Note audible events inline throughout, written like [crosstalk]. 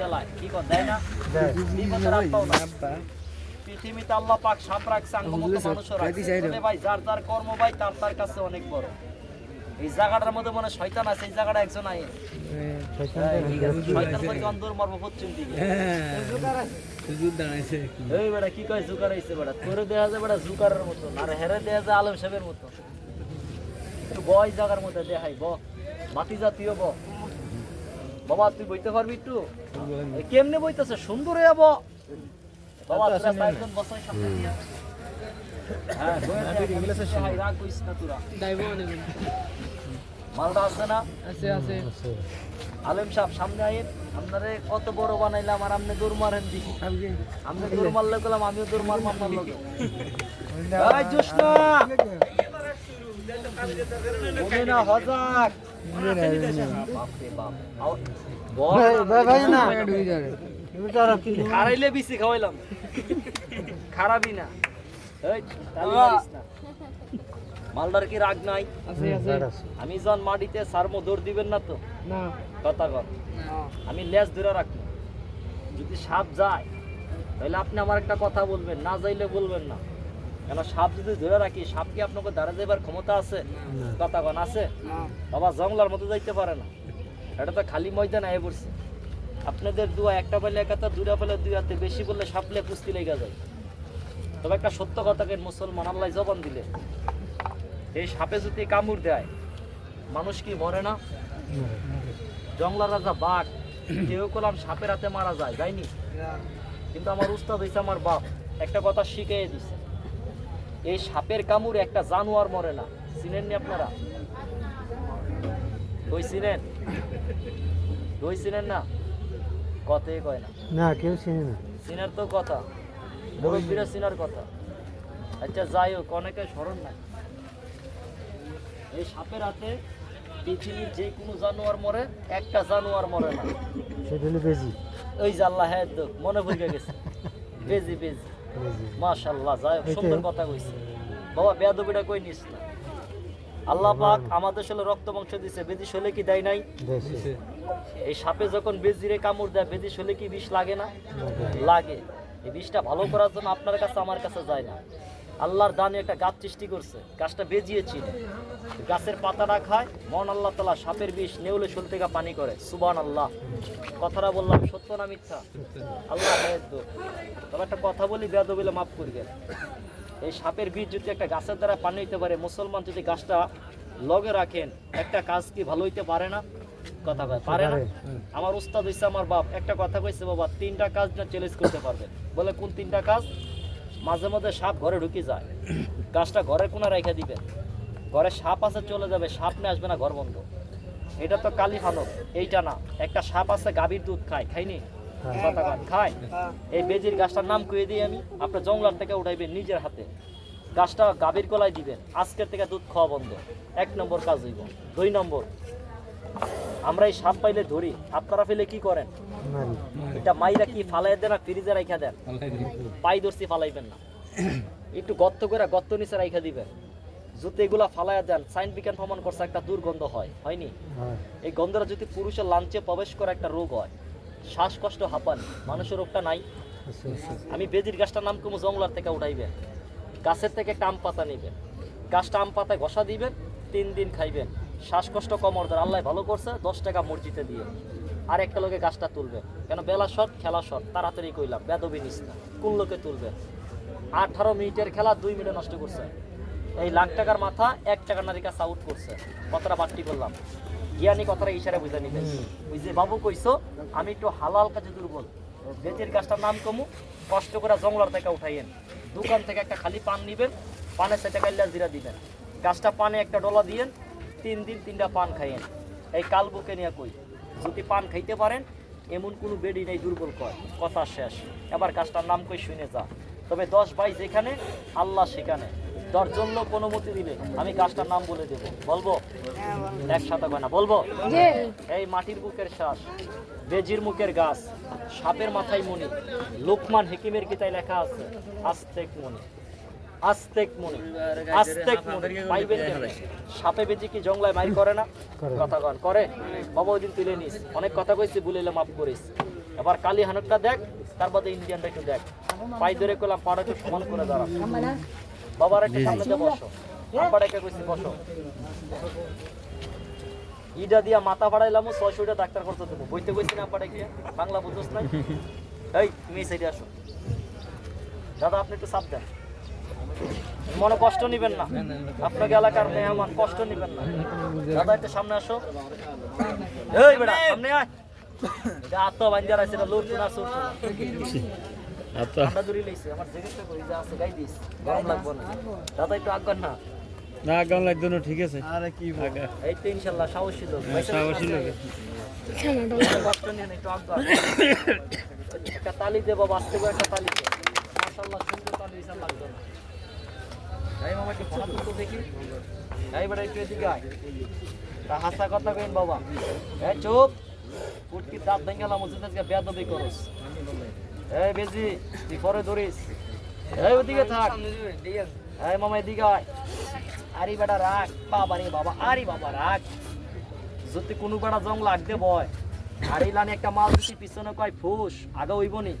তেলায় কি কর দেয় না? বিপদের হাত পাও না? পৃথিবীতে আল্লাহ পাক সাপ রাখছে আঙ্গমত মানুষও রাখছে। ভাই যার যার কর্ম ভাই তার তার কাছে অনেক বড়। এই জায়গাটার মধ্যে মনে শয়তান আছে এই জায়গাটা একজন আইন। শয়তান করে অন্দর মারবো পশ্চিম দিকে। এই বেটা কি কয় জুকার আইছে বেটা? তোরে দেয়া যায় বেটা জুকারের মতো আর হেরে দেয়া যায় আলম সাহেবের মতো। একটু বয় জায়গার মধ্যে দেখাই ব। মাটি জাতীয় ব। বাবা তুই বইতে পারবি একটু? কেমনে বইতেছে? সুন্দর হয়ে ব বাবা তোরা চারজন বসাই সামনে দিয়া। হ্যাঁ বইয়ে দেখ, দেখাই, রাগ করিস না তোরা। মালটা আছে না? আছে আছে। আলেম সাহেব সামনে আইন। আপনারে কত বড় বানাইলাম আর আপনি দৌড় মারেন দিকে আপনি দৌড় মারলে গেলাম আমিও দৌড় মারবো আপনার না হজাক বাপরে বাপ আও বল খারাইলে বিসি খাওয়াইলাম। খারাপই না। এই তালি মারিস না। মালদার কি রাগ নাই? আমি যখন মাটিতে সারমো দৌড় দিবেন না তো? কথা কর আমি লেজ ধরে রাখব। যদি সাপ যায় তাহলে আপনি আমার একটা কথা বলবেন না যাইলে বলবেন না। কেন সাপ যদি ধরে রাখি সাপ কি আপনাকে দাঁড়া যাইবার ক্ষমতা আছে? কথা কন আছে? বাবা জংলার মতো যাইতে পারে না। এটা তো খালি ময়দান আয় পড়ছে। আপনাদের দুয়া একটা পেলে এক হাতে দুটা পেলে দুই হাতে। বেশি বললে সাপলে কুস্তি লেগে যায়। তবে একটা সত্য কথাকে মুসলমান আল্লাহ জবান দিলে? এই সাপে যদি কামড় দেয় মানুষ কি মরে না? জংলার রাজা বাঘ কেউ করলাম সাপের হাতে মারা যায় যায়নি? কিন্তু আমার উস্তাদ হয়েছে আমার বাপ। একটা কথা শিখিয়ে দিছে। এই সাপের কামড়ে একটা জানোয়ার মরে না। চিনেননি আপনারা? দই চিনেন? দই চিনেন না? কথাই কয় না। না কেউ চিনি না। চিনার তো কথা। মুরব্বীরা চিনার কথা। আচ্ছা যাই হোক অনেকে স্মরণ নাই। এই সাপের হাতে পৃথিবীর যে কোনো জানোয়ার মরে একটা জানোয়ার মরে না। সেটা হলো বেজি। ওই জাল্লা হ্যাঁ মনে ভুলে গেছে। বেজি বেজি। মাশাল্লাহ যাই হোক, সুন্দর কথা কইছে। বাবা বেয়াদবিটা কই নিস না? আল্লাহ পাক আমাদের শরীরে রক্ত মাংস দিছে বেদি শরীরে কি দেয় নাই? এই সাপে যখন বেজিরে কামড় দেয় বেদি শরীরে কি বিষ লাগে না? লাগে। এই বিষটা ভালো করার জন্য আপনার কাছে আমার কাছে যায় না। আল্লাহর দানে একটা গাছ সৃষ্টি করছে। গাছটা বেজিয়েছিল। গাছের পাতাটা খায় মন আল্লাহ তালা সাপের বিষ নেউলে শুল থেকে পানি করে। সুবান আল্লাহ কথাটা বললাম সত্য না মিথ্যা? আল্লাহ তবে একটা কথা বলি বেদ বলে মাফ করবেন। এই সাপের বীজ যদি একটা গাছের দ্বারা পানি হইতে পারে মুসলমান যদি গাছটা লগে রাখেন একটা কাজ কি ভালো হইতে পারে না? কথা কয় পারে না? আমার উস্তাদ হইছে আমার বাপ। একটা কথা কইছে বাবা তিনটা কাজ না চ্যালেঞ্জ করতে পারবেন। বলে কোন তিনটা কাজ? মাঝে মধ্যে সাপ ঘরে ঢুকে যায়। গাছটা ঘরের কোনা রেখে দিবেন ঘরে সাপ আছে চলে যাবে। সাপ নিয়ে আসবে না ঘর বন্ধ। এটা তো কালি ফানক এইটা না। একটা সাপ আছে গাভীর দুধ খায়। খাইনি খায়? এই বেজির গাছটার নাম কুয়ে দিই আমি আপনার জঙ্গলার থেকে উঠাইবেন নিজের হাতে। গাছটা গাভীর গলায় দিবেন। আজকের থেকে দুধ খাওয়া বন্ধ। এক নম্বর কাজ হইব। দুই নম্বর আমরা এই সাপ পাইলে ধরি। আপনারা ফেলে কি করেন? এটা মাইরা কি ফালাই দেন না ফ্রিজে রাইখা দেন? পাই ধরছি ফালাইবেন না। একটু গর্ত করে গর্ত নিচে রাইখা দিবেন। যদি এগুলা ফালাইয়া দেন। সাইন্স বিজ্ঞান প্রমাণ করছে একটা দুর্গন্ধ হয়। হয়নি? এই গন্ধটা যদি পুরুষের লাঞ্চে প্রবেশ করে একটা রোগ হয় শ্বাসকষ্ট হাঁপানি মানুষের রোগটা নাই? আছে আছে আমি বেজির গাছটার নাম কমু জঙ্গলার থেকে উঠাইবেন। গাছের থেকে একটা আম পাতা নেবেন। গাছটা আম পাতায় ঘষা দিবেন তিন দিন খাইবেন। শ্বাসকষ্ট কমর ধরে। আল্লাহ ভালো করছে দশ টাকা মসজিদে দিয়ে। আর একটা লোকে গাছটা তুলবে। কেন? বেলা শট খেলা শট। তাড়াতাড়ি কইলাম বেদবি নিস না। কোন লোকে তুলবে? আঠারো মিনিটের খেলা দুই মিনিটে নষ্ট করছে। এই লাখ টাকার মাথা এক টাকার নারী কাছে আউট করছে। কথাটা বাট্টি করলাম জ্ঞানী কথাটা ইশারা বুঝে নিতে ওই যে বাবু কইছো আমি একটু হালাল কাজে দুর্বল। বেজির গাছটার নাম কমু কষ্ট করে জঙ্গলার থেকে উঠাইয়েন। দোকান থেকে একটা খালি পান নিবেন পানে সেটা কাল্লা জিরা দিবেন। গাছটা পানে একটা ডলা দিয়েন তিন দিন তিনটা পান খাইয়েন। এই কাল বুকে নিয়ে কই যদি পান খাইতে পারেন এমন কোনো বেডি নেই দুর্বল কয় কথা শেষ। এবার গাছটার নাম কই শুনে যা। তবে দশ বাই যেখানে আল্লাহ সেখানে। দশজন লোক অনুমতি দিলে আমি গাছটার নাম বলে দেবো। বলব? একসাথে কয় না বলব? এই মাটির বুকের শ্বাস বেজির মুখের গাছ সাপের মাথায় মনি লোকমান হেকিমের কিতায় লেখা আছে আস্তেক মনি আস্তেক মনি আস্তেক মনি পাইবেন? সাপে বেজি কি জংলায় মাইর করে না? কথা কন করে? বাবা ওই দিন তুলে নিস। অনেক কথা কইছি ভুলে মাফ করিস। এবার কালী হানুকটা দেখ তার বাদে ইন্ডিয়ানটা একটু দেখ। পাই ধরে করলাম পাড়া একটু সমান করে দাঁড়া। বাবার একটা সামনে দিয়ে বসো। আব্বার একটা কইছি বসো। ইটা দিয়া মাথা ফাড়াইলাম ছয়শোটা ডাক্তার করতে দেবো বইতে কইছি না আব্বাটা গিয়ে বাংলা বুঝোস নাই? [laughs] এই তুমি সাইডে আসো। দাদা আপনি একটু চাপ দেন। মনে কষ্ট নিবেন না। আপনাকে এলাকার মেহমান কষ্ট নিবেন না। দাদা একটু সামনে আসো। এই বেটা সামনে আয়। এটা আত্ম বাঞ্জার আছে এটা না সুট দূরে লইছে আমার জ্যাকেটটা কই যা আছে গাই দিস গরম লাগবে না। দাদা একটু আগান না। না গান লাগতো না ঠিক আছে। আরে কি আগা এই তো ইনশাআল্লাহ সাহসী লোক। হ্যাঁ, সাহসী লোক। কষ্ট নিয়ে একটু তালি দেবো বাস্তবে একটা তালি দে মাশাআল্লাহ সুন্দর তালি না। তো দেখি। বেটা, একটু কথা বাবা। কুটকি দাঁত বেজি ওদিকে বেটা বাবা আরে বাবা রাখ যদি কোনো জং লাগতে বয়, আর এই লানে একটা মাল দিছি, পিছনে কয় ফুস, আগে হইব নি।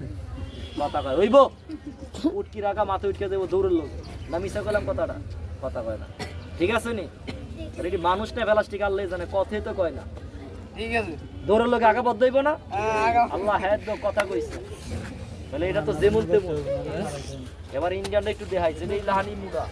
কথা কয় হইব উটকি রাখা মাথা উঠকে দেবো দৌড়ের লোক না মিশা করলাম কথাটা? কথা কয় না। ঠিক আছে নি? আর এটি মানুষ না প্লাস্টিক আল্লাহ জানে কথে তো কয় না। ঠিক আছে। দৌড়ের লোক আগে বদ্ধ হইব না? আল্লাহ হ্যাঁ তো কথা কইছে। তাহলে এটা তো যেমন তেমন এবার ইন্ডিয়ানটা একটু দেখাইছে এই লাহানি মুদা